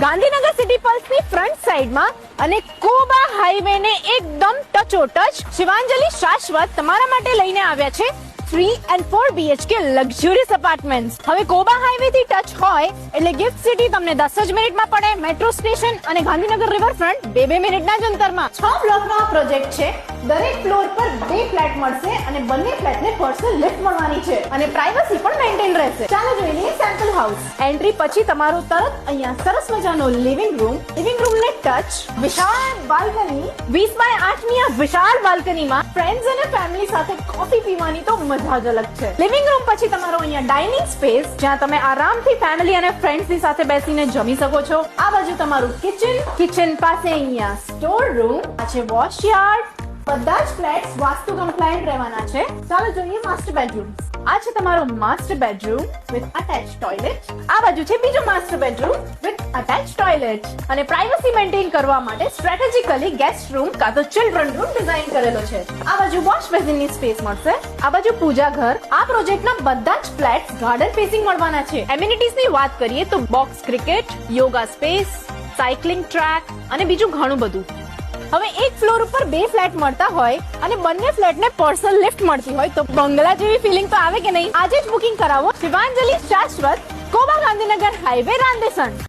Gandhinagar city પલ્સની front સાઈડમાં અને Koba highway ને એકદમ ટચો ટચ શિવાંજલિ શાશ્વત તમારા માટે લઈને આવ્યા છે. Three and four BHK luxurious apartment હવે કોબા હાઈવે થી ટચ હોય, એટલે ગિફ્ટ સિટી તમને દસ જ મિનિટમાં પડે. મેટ્રો સ્ટેશન અને ગાંધીનગર રિવરફ્રન્ટ બે બે મિનિટના જ અંતરમાં. છ બ્લોકનો આ પ્રોજેક્ટ છે. દરેક ફ્લોર પર બે ફ્લેટ મળશે અને બંને ફ્લેટને પર્સનલ લિફ્ટ મળવાની છે. અને પ્રાઇવસી પણ મેન્ટેન રહેશે. ચાલો જોઈ લઈએ સેમ્પલ હાઉસ એન્ટ્રી પછી તમારો તરત અહીંયા સરસ મજાનો લિવિંગ રૂમ લિવિંગ ટચ વિશાળ બાલ્કની વીસ બાય આઠની આ વિશાળ બાલ્કનીમાં ફ્રેન્ડ્સ અને ફેમિલી સાથે કોફી પીવાની તો મજા જ અલગ છે. લિવિંગ રૂમ પછી તમારો અહીંયા ડાઇનિંગ સ્પેસ જ્યાં તમે આરામથી ફેમિલી અને ફ્રેન્ડ્સની સાથે બેસીને જમી શકો છો. આ બાજુ તમારું કિચન કિચન પાસે અહીંયા સ્ટોર રૂમ આ છે વોશ યાર્ડ બધા જ ફ્લેટ્સ વાસ્તુ કમ્પ્લાયન્ટ રહેવાના છે. ચાલો જોઈએ માસ્ટર બેડરૂમ આ છે તમારો master bedroom with attach toilet આ બાજુ છે બીજો માસ્ટર બેડરૂમ અટેચ ટોયલેટ અને પ્રાઇવસી મેન્ટેન કરવા માટે સ્ટ્રેટેજિકલી ગેસ્ટ રૂમ કાં તો ચિલ્ડ્રન રૂમ ડિઝાઇન કરેલો છે. આ બાજુ વોશ બેસિનની સ્પેસ મળશે. આ બાજુ પૂજા ઘર. આ પ્રોજેક્ટના બધા જ ફ્લેટ્સ ગાર્ડન ફેસિંગ મળવાના છે. એમ્યુનિટીઝની વાત કરીએ તો box cricket yoga space cycling track અને બીજું ઘણું બધું. હવે એક ફ્લોર ઉપર બે ફ્લેટ મળતા હોય અને બંને ફ્લેટને પર્સનલ લિફ્ટ મળતી હોય તો બંગલા જેવી ફિલિંગ તો આવે કે નહીં? આજે જ બુકિંગ કરાવો શિવાંજલિ શાશ્વત, કોબા ગાંધીનગર હાઈવે રાંદેસણ.